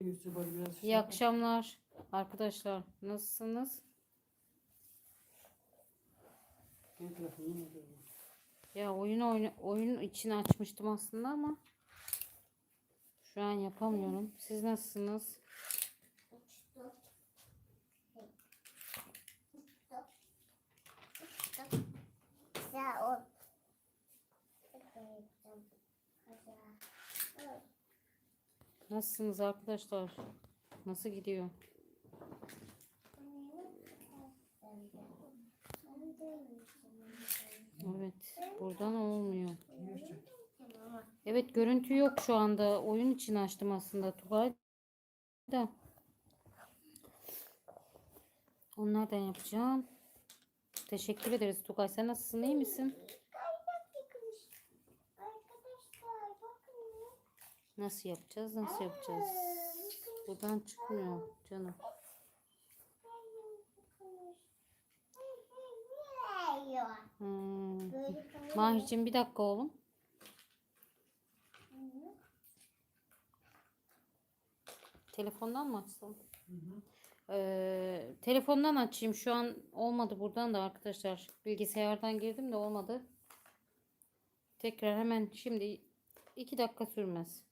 Biraz şey İyi akşamlar arkadaşlar. Nasılsınız? Ya oyun oyun oyun için açmıştım aslında ama şu an yapamıyorum. Siz nasılsınız? Ya o. Nasılsınız arkadaşlar? Nasıl gidiyor? Evet, buradan olmuyor. Evet, görüntü yok şu anda. Oyun için açtım aslında Tugay da. Onlardan yapacağım. Teşekkür ederiz Tugay. Sen nasılsın? iyi misin? Arkadaşlar bakın. Nasıl yapacağız? Nasıl yapacağız? Buradan çıkmıyor canım. Hmm. Mahir'cim bir dakika oğlum. Telefondan mı açsam? Ee, telefondan açayım. Şu an olmadı buradan da arkadaşlar. Bilgisayardan girdim de olmadı. Tekrar hemen şimdi iki dakika sürmez.